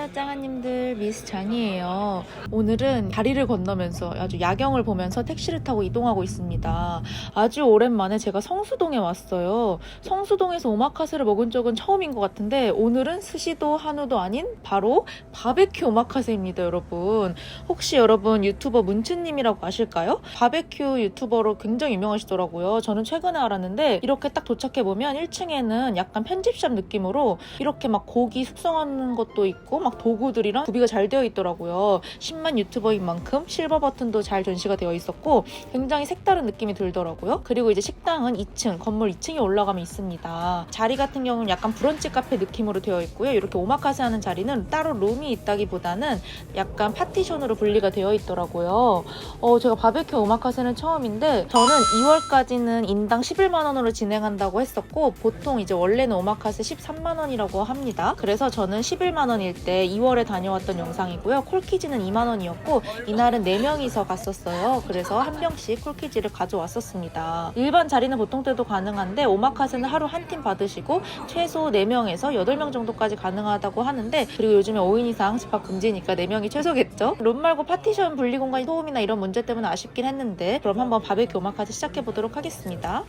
안녕하세요 짱아님들 미스 장이에요. 오늘은 다리를 건너면서 아주 야경을 보면서 택시를 타고 이동하고 있습니다. 아주 오랜만에 제가 성수동에 왔어요. 성수동에서 오마카세를 먹은 적은 처음인 것 같은데 오늘은 스시도 한우도 아닌 바로 바베큐 오마카세입니다 여러분. 혹시 여러분 유튜버 문춘님이라고 아실까요? 바베큐 유튜버로 굉장히 유명하시더라고요. 저는 최근에 알았는데 이렇게 딱 도착해보면 1층에는 약간 편집샵 느낌으로 이렇게 막 고기 숙성하는 것도 있고 막 도구들이랑 구비가 잘 되어 있더라고요. 10만 유튜버인 만큼 실버 버튼도 잘 전시가 되어 있었고 굉장히 색다른 느낌이 들더라고요. 그리고 이제 식당은 2층 건물 2층에 올라가면 있습니다. 자리 같은 경우는 약간 브런치 카페 느낌으로 되어 있고요. 이렇게 오마카세 하는 자리는 따로 룸이 있다기보다는 약간 파티션으로 분리가 되어 있더라고요. 어, 제가 바베큐 오마카세는 처음인데 저는 2월까지는 인당 11만 원으로 진행한다고 했었고 보통 이제 원래는 오마카세 13만 원이라고 합니다. 그래서 저는 11만 원일 때 2월에 다녀왔던 영상이고요. 콜키즈는 2만 원이었고 이날은 4명이서 갔었어요. 그래서 한 병씩 콜키즈를 가져왔었습니다. 일반 자리는 보통 때도 가능한데 오마카세는 하루 한 팀 받으시고 최소 4명에서 8명 정도까지 가능하다고 하는데 그리고 요즘에 5인 이상 집합 금지니까 4명이 최소겠죠? 룸 말고 파티션 분리 공간 소음이나 이런 문제 때문에 아쉽긴 했는데 그럼 한번 바베큐 오마카세 시작해 보도록 하겠습니다.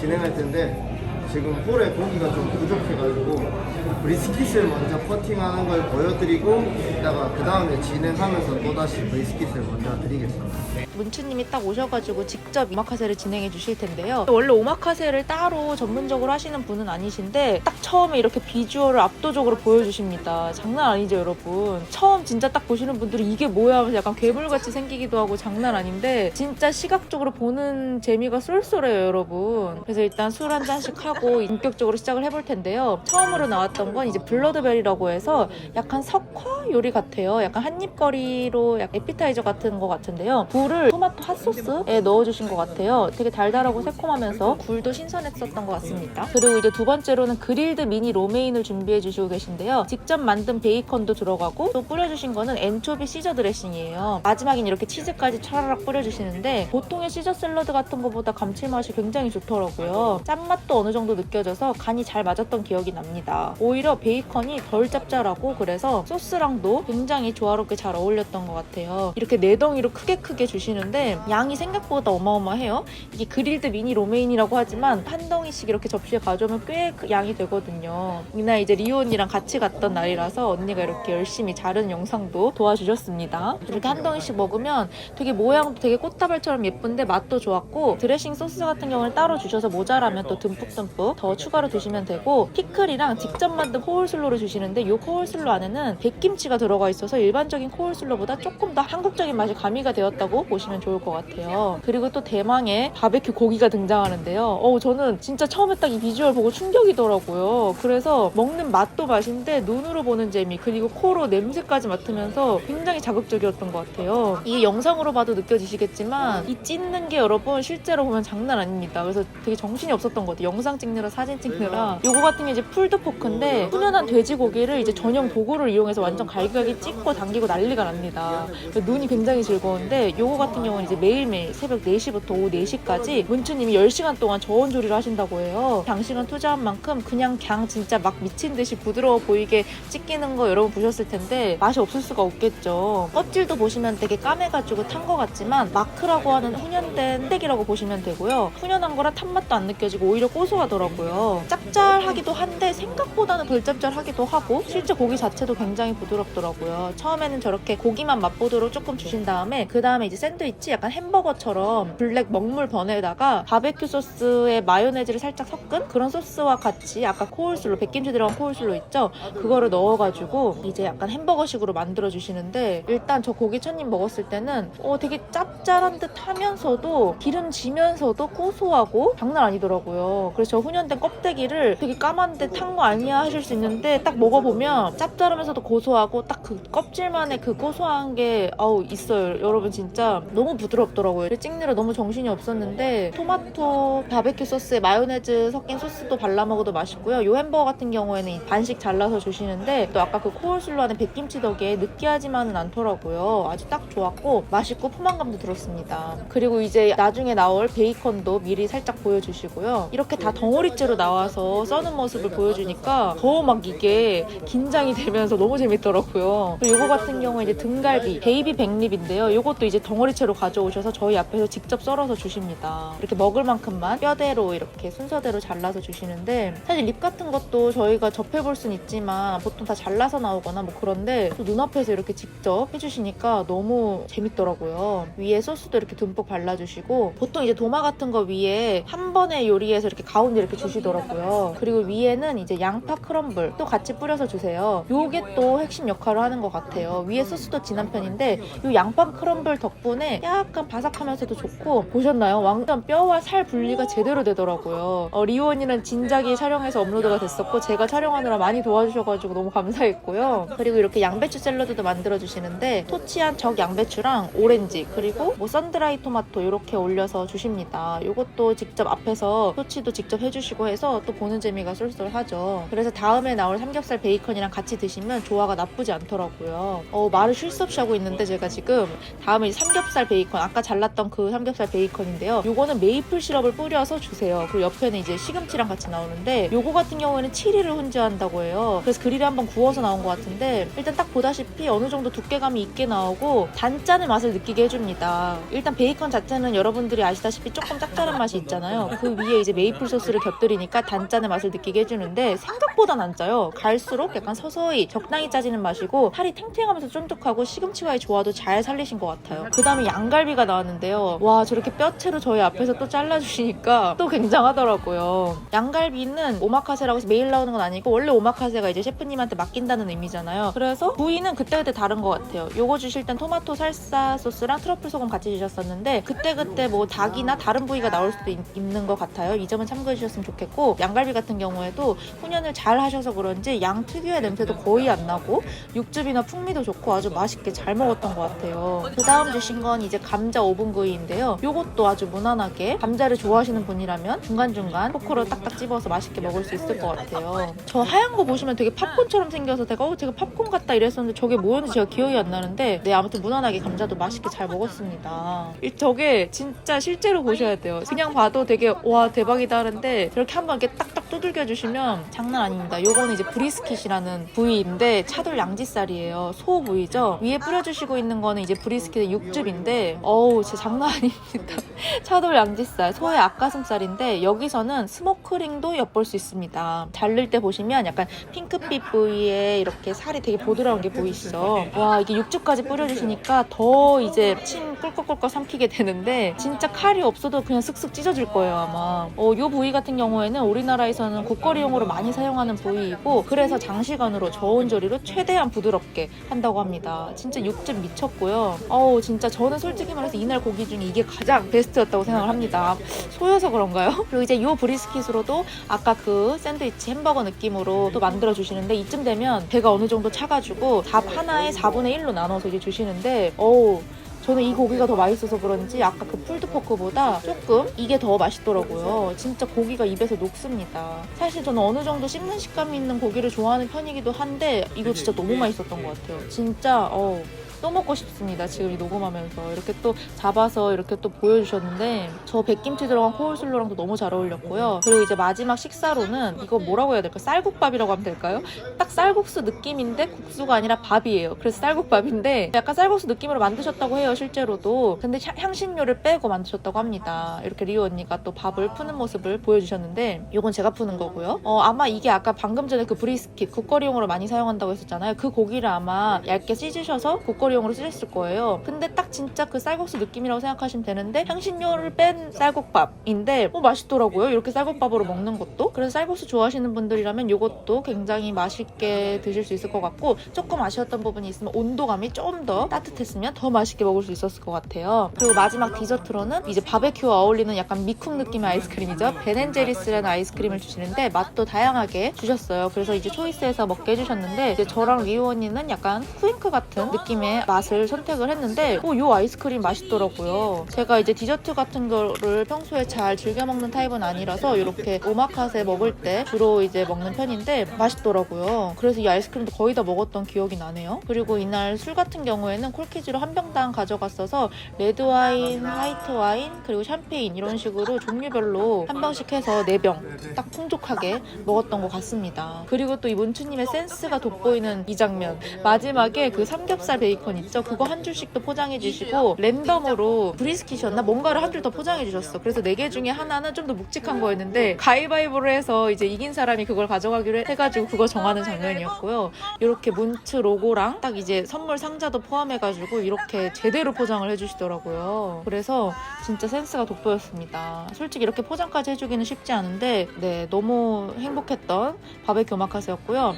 진행할 텐데 지금 홀에 고기가 좀 부족해가지고 브리스킷을 먼저 커팅하는 걸 보여드리고 이따가 그 다음에 진행하면서 또다시 브리스킷을 먼저 드리겠습니다 문추님이 딱 오셔가지고 직접 오마카세를 진행해 주실 텐데요. 원래 오마카세를 따로 전문적으로 하시는 분은 아니신데 딱 처음에 이렇게 비주얼을 압도적으로 보여주십니다. 장난 아니죠, 여러분. 처음 진짜 딱 보시는 분들이 이게 뭐야 하면서 약간 괴물같이 생기기도 하고 장난 아닌데 진짜 시각적으로 보는 재미가 쏠쏠해요, 여러분. 그래서 일단 술 한 잔씩 하고 본격적으로 시작을 해볼 텐데요. 처음으로 나왔던 건 이제 블러드베리라고 해서 약간 석화 요리 같아요. 약간 한입거리로 약간 에피타이저 같은 거 같은데요. 굴을 토마토 핫소스에 넣어주신 것 같아요. 되게 달달하고 새콤하면서 굴도 신선했었던 것 같습니다. 그리고 이제 두 번째로는 그릴드 미니 로메인을 준비해 주시고 계신데요. 직접 만든 베이컨도 들어가고 또 뿌려주신 거는 엔초비 시저 드레싱이에요. 마지막엔 이렇게 치즈까지 차라락 뿌려주시는데 보통의 시저 샐러드 같은 것보다 감칠맛이 굉장히 좋더라고요. 짠맛도 어느 정도 느껴져서 간이 잘 맞았던 기억이 납니다. 오히려 베이컨이 덜 짭짤하고 그래서 소스랑도 굉장히 조화롭게 잘 어울렸던 것 같아요. 이렇게 네 덩이로 크게 크게 주 시는데 양이 생각보다 어마어마해요. 이게 그릴드 미니 로메인이라고 하지만 한 덩이씩 이렇게 접시에 가져오면 꽤그 양이 되거든요. 이날 이제 리오 언니랑 같이 갔던 날이라서 언니가 이렇게 열심히 자른 영상도 도와주셨습니다. 이렇게 한 덩이씩 먹으면 되게 모양도 되게 꽃다발처럼 예쁜데 맛도 좋았고 드레싱 소스 같은 경우는 따로 주셔서 모자라면 또 듬뿍듬뿍 더 추가로 드시면 되고 피클이랑 직접 만든 코울슬로를 주시는데 이 코울슬로 안에는 백김치가 들어가 있어서 일반적인 코울슬로보다 조금 더 한국적인 맛이 가미가 되었다고 보시면 좋을 것 같아요. 그리고 또 대망의 바베큐 고기가 등장하는데요. 어 저는 진짜 처음에 딱 이 비주얼 보고 충격이더라고요. 그래서 먹는 맛도 맛인데 눈으로 보는 재미 그리고 코로 냄새까지 맡으면서 굉장히 자극적이었던 것 같아요. 이게 영상으로 봐도 느껴지시겠지만 이 찢는 게 여러분 실제로 보면 장난 아닙니다. 그래서 되게 정신이 없었던 것 같아요. 영상 찍느라 사진 찍느라. 요거 같은 게 이제 풀드 포크인데 훈연한 돼지고기를 이제 전용 도구를 이용해서 완전 갈기갈기 찍고 당기고 난리가 납니다. 눈이 굉장히 즐거운데 요거 같은 경우는 이제 매일매일 새벽 4시부터 오후 4시까지 문추님이 10시간 동안 저온 조리를 하신다고 해요. 장시간 투자한 만큼 그냥 갱 진짜 막 미친 듯이 부드러워 보이게 찢기는 거 여러분 보셨을 텐데 맛이 없을 수가 없겠죠. 껍질도 보시면 되게 까매가지고 탄것 같지만 마크라고 하는 훈연된 스테이크라고 보시면 되고요. 훈연한 거라 탄맛도 안 느껴지고 오히려 고소하더라고요. 짭짤하기도 한데 생각보다는 덜 짭짤하기도 하고 실제 고기 자체도 굉장히 부드럽더라고요. 처음에는 저렇게 고기만 맛보도록 조금 주신 다음에 그 다음에 이제 샌드 위치 약간 햄버거처럼 블랙 먹물 번에다가 바베큐 소스에 마요네즈를 살짝 섞은 그런 소스와 같이 아까 코울슬로 백김치 들어간 코울슬로 있죠? 그거를 넣어가지고 이제 약간 햄버거식으로 만들어 주시는데 일단 저 고기 첫입 먹었을 때는 어 되게 짭짤한 듯 하면서도 기름지면서도 고소하고 장난 아니더라고요. 그래서 저 훈연된 껍데기를 되게 까만데 탄 거 아니야 하실 수 있는데 딱 먹어보면 짭짤하면서도 고소하고 딱 그 껍질만의 그 고소한 게 아우 있어요. 여러분 진짜 너무 부드럽더라고요. 찍느라 너무 정신이 없었는데 토마토 바베큐 소스에 마요네즈 섞인 소스도 발라 먹어도 맛있고요. 요 햄버거 같은 경우에는 이 반씩 잘라서 주시는데 또 아까 그 코울슬로 안에 백김치 덕에 느끼하지만은 않더라고요. 아주 딱 좋았고 맛있고 포만감도 들었습니다. 그리고 이제 나중에 나올 베이컨도 미리 살짝 보여주시고요. 이렇게 다 덩어리째로 나와서 써는 모습을 보여주니까 더 막 이게 긴장이 되면서 너무 재밌더라고요. 이거 같은 경우에 이제 등갈비 베이비 백립인데요. 이것도 이제 덩어리 째로 가져오셔서 저희 앞에서 직접 썰어서 주십니다. 이렇게 먹을 만큼만 뼈대로 이렇게 순서대로 잘라서 주시는데 사실 립 같은 것도 저희가 접해볼 순 있지만 보통 다 잘라서 나오거나 뭐 그런데 또 눈앞에서 이렇게 직접 해주시니까 너무 재밌더라고요. 위에 소스도 이렇게 듬뿍 발라주시고 보통 이제 도마 같은 거 위에 한 번에 요리해서 이렇게 가운데 이렇게 주시더라고요. 그리고 위에는 이제 양파 크럼블 또 같이 뿌려서 주세요. 요게 또 핵심 역할을 하는 것 같아요. 위에 소스도 진한 편인데 요 양파 크럼블 덕분에 약간 바삭하면서도 좋고 보셨나요? 완전 뼈와 살 분리가 제대로 되더라고요. 어, 리오언니는 진작에 촬영해서 업로드가 됐었고 제가 촬영하느라 많이 도와주셔가지고 너무 감사했고요. 그리고 이렇게 양배추 샐러드도 만들어 주시는데 토치한 적 양배추랑 오렌지 그리고 뭐 썬드라이 토마토 이렇게 올려서 주십니다. 이것도 직접 앞에서 토치도 직접 해주시고 해서 또 보는 재미가 쏠쏠하죠. 그래서 다음에 나올 삼겹살 베이컨이랑 같이 드시면 조화가 나쁘지 않더라고요. 어, 말을 쉴 수 없이 하고 있는데 제가 지금 다음에 이 삼겹살 베이컨 아까 잘랐던 그 삼겹살 베이컨인데요. 요거는 메이플 시럽을 뿌려서 주세요. 그리고 옆에는 이제 시금치랑 같이 나오는데 요거 같은 경우에는 치리를 훈제한다고 해요. 그래서 그릴에 한번 구워서 나온 것 같은데 일단 딱 보다시피 어느 정도 두께감이 있게 나오고 단짠의 맛을 느끼게 해줍니다. 일단 베이컨 자체는 여러분들이 아시다시피 조금 짭짤한 맛이 있잖아요. 그 위에 이제 메이플 소스를 곁들이니까 단짠의 맛을 느끼게 해주는데 생각보다 안 짜요. 갈수록 약간 서서히 적당히 짜지는 맛이고 살이 탱탱하면서 쫀득하고 시금치와의 조화도 잘 살리신 것 같아요. 그 다음에 양갈비가 나왔는데요. 와 저렇게 뼈채로 저희 앞에서 또 잘라주시니까 또 굉장하더라고요. 양갈비는 오마카세라고 해서 매일 나오는 건 아니고 원래 오마카세가 이제 셰프님한테 맡긴다는 의미잖아요. 그래서 부위는 그때그때 다른 것 같아요. 요거 주실 땐 토마토 살사 소스랑 트러플 소금 같이 주셨었는데 그때그때 뭐 닭이나 다른 부위가 나올 수도 있, 있는 것 같아요. 이 점은 참고해 주셨으면 좋겠고 양갈비 같은 경우에도 훈연을 잘 하셔서 그런지 양 특유의 냄새도 거의 안 나고 육즙이나 풍미도 좋고 아주 맛있게 잘 먹었던 것 같아요. 그 다음 주신 건 이제 감자 오븐 구이인데요. 요것도 아주 무난하게 감자를 좋아하시는 분이라면 중간중간 포크로 딱딱 집어서 맛있게 먹을 수 있을 것 같아요. 저 하얀 거 보시면 되게 팝콘처럼 생겨서 제가 어 제가 팝콘 같다 이랬었는데 저게 뭐였는지 제가 기억이 안 나는데 네 아무튼 무난하게 감자도 맛있게 잘 먹었습니다. 이 저게 진짜 실제로 보셔야 돼요. 그냥 봐도 되게 와 대박이다 하는데 저렇게 한번 이렇게 딱딱 두들겨 주시면 장난 아닙니다. 요거는 이제 브리스킷이라는 부위인데 차돌 양지살이에요. 소 부위죠. 위에 뿌려주시고 있는 거는 이제 브리스킷의 육즙인데 어우 진짜 장난 아닙니다. 차돌 양지살 소의 앞가슴살인데 여기서는 스모크링도 엿볼 수 있습니다. 자를 때 보시면 약간 핑크빛 부위에 이렇게 살이 되게 보드라운 게 보이시죠? 와 이게 육즙까지 뿌려주시니까 더 이제 침 꿀꺽꿀꺽 삼키게 되는데 진짜 칼이 없어도 그냥 쓱쓱 찢어질 거예요 아마. 어, 이 부위 같은 경우에는 우리나라에서는 국거리용으로 많이 사용하는 부위이고 그래서 장시간으로 저온 조리로 최대한 부드럽게 한다고 합니다. 진짜 육즙 미쳤고요. 어우 진짜 저는 솔직히 말해서 이날 고기 중에 이게 가장 베스트였다고 생각을 합니다. 소여서 그런가요? 그리고 이제 이 브리스킷으로도 아까 그 샌드위치 햄버거 느낌으로 또 만들어 주시는데 이쯤 되면 배가 어느 정도 차가지고 밥 하나에 4분의 1로 나눠서 이제 주시는데 어우 저는 이 고기가 더 맛있어서 그런지 아까 그 풀드포크보다 조금 이게 더 맛있더라고요. 진짜 고기가 입에서 녹습니다. 사실 저는 어느 정도 씹는 식감이 있는 고기를 좋아하는 편이기도 한데 이거 진짜 너무 맛있었던 것 같아요. 진짜 어. 또 먹고 싶습니다. 지금 이 녹음하면서 이렇게 또 잡아서 이렇게 또 보여주셨는데 저 백김치 들어간 코울슬로랑도 너무 잘 어울렸고요. 그리고 이제 마지막 식사로는 이거 뭐라고 해야 될까? 쌀국밥이라고 하면 될까요? 딱 쌀국수 느낌인데 국수가 아니라 밥이에요. 그래서 쌀국밥인데 약간 쌀국수 느낌으로 만드셨다고 해요. 실제로도. 근데 향- 향신료를 빼고 만드셨다고 합니다. 이렇게 리오 언니가 또 밥을 푸는 모습을 보여주셨는데 이건 제가 푸는 거고요. 어, 아마 이게 아까 방금 전에 그 브리스킷 국거리용으로 많이 사용한다고 했었잖아요. 그 고기를 아마 얇게 찢으셔서 국거리 먹거리용으로 쓰셨을 거예요. 근데 딱 진짜 그 쌀국수 느낌이라고 생각하시면 되는데 향신료를 뺀 쌀국밥인데 어, 맛있더라고요. 이렇게 쌀국밥으로 먹는 것도. 그래서 쌀국수 좋아하시는 분들이라면 이것도 굉장히 맛있게 드실 수 있을 것 같고 조금 아쉬웠던 부분이 있으면 온도감이 좀더 따뜻했으면 더 맛있게 먹을 수 있었을 것 같아요. 그리고 마지막 디저트로는 이제 바베큐와 어울리는 약간 미쿵 느낌의 아이스크림이죠. 베넨제리스라는 아이스크림을 주시는데 맛도 다양하게 주셨어요. 그래서 이제 초이스해서 먹게 해주셨는데 이제 저랑 리우 언니는 약간 쿠잉크 같은 느낌의 맛을 선택을 했는데 어, 이 아이스크림 맛있더라고요. 제가 이제 디저트 같은 거를 평소에 잘 즐겨 먹는 타입은 아니라서 이렇게 오마카세 먹을 때 주로 이제 먹는 편인데 맛있더라고요. 그래서 이 아이스크림도 거의 다 먹었던 기억이 나네요. 그리고 이날 술 같은 경우에는 콜키지로 한 병당 가져갔어서 레드 와인, 화이트 와인, 그리고 샴페인 이런 식으로 종류별로 한 병씩 해서 네 병 딱 풍족하게 먹었던 것 같습니다. 그리고 또 이 문추님의 센스가 돋보이는 이 장면 마지막에 그 삼겹살 베이컨 있죠? 그거 한 줄씩 또 포장해 주시고 랜덤으로 브리스킷이었나 뭔가를 한 줄 더 포장해 주셨어. 그래서 네 개 중에 하나는 좀 더 묵직한 거였는데 가위바위보로 해서 이제 이긴 사람이 그걸 가져가기로 해가지고 그거 정하는 장면이었고요. 이렇게 문츠 로고랑 딱 이제 선물 상자도 포함해가지고 이렇게 제대로 포장을 해주시더라고요. 그래서 진짜 센스가 돋보였습니다. 솔직히 이렇게 포장까지 해주기는 쉽지 않은데 네 너무 행복했던 바베큐 오마카세였고요.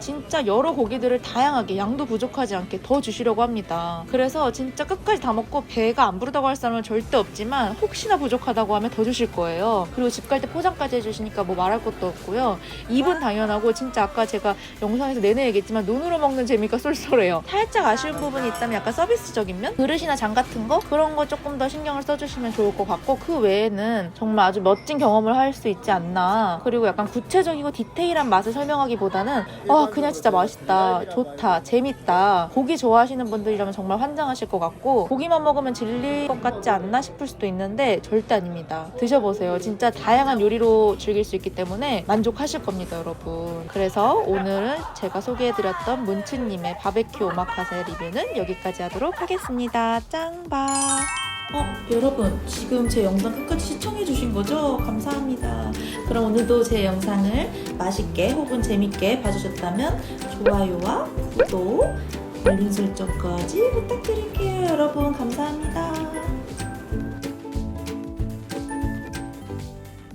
진짜 여러 고기들을 다양하게 양도 부족하지 않게 더 주시려고 합니다. 그래서 진짜 끝까지 다 먹고 배가 안 부르다고 할 사람은 절대 없지만 혹시나 부족하다고 하면 더 주실 거예요. 그리고 집 갈 때 포장까지 해주시니까 뭐 말할 것도 없고요. 입은 당연하고 진짜 아까 제가 영상에서 내내 얘기했지만 눈으로 먹는 재미가 쏠쏠해요. 살짝 아쉬운 부분이 있다면 약간 서비스적인 면? 그릇이나 장 같은 거? 그런 거 조금 더 신경을 써주시면 좋을 것 같고 그 외에는 정말 아주 멋진 경험을 할 수 있지 않나. 그리고 약간 구체적이고 디테일한 맛을 설명하기보다는 아 그냥 진짜 맛있다, 좋다, 재밌다. 고기 좋아하시는 분들이라면 정말 환장하실 것 같고 고기만 먹으면 질릴 것 같지 않나 싶을 수도 있는데 절대 아닙니다. 드셔보세요. 진짜 다양한 요리로 즐길 수 있기 때문에 만족하실 겁니다, 여러분. 그래서 오늘은 제가 소개해드렸던 문츠님의 바베큐 오마카세 리뷰는 여기까지 하도록 하겠습니다. 짱바. 어, 여러분, 지금 제 영상 끝까지 시청해 주신 거죠? 감사합니다. 그럼 오늘도 제 영상을 맛있게 혹은 재밌게 봐주셨다면 좋아요와 구독, 알림 설정까지 부탁드릴게요. 여러분, 감사합니다.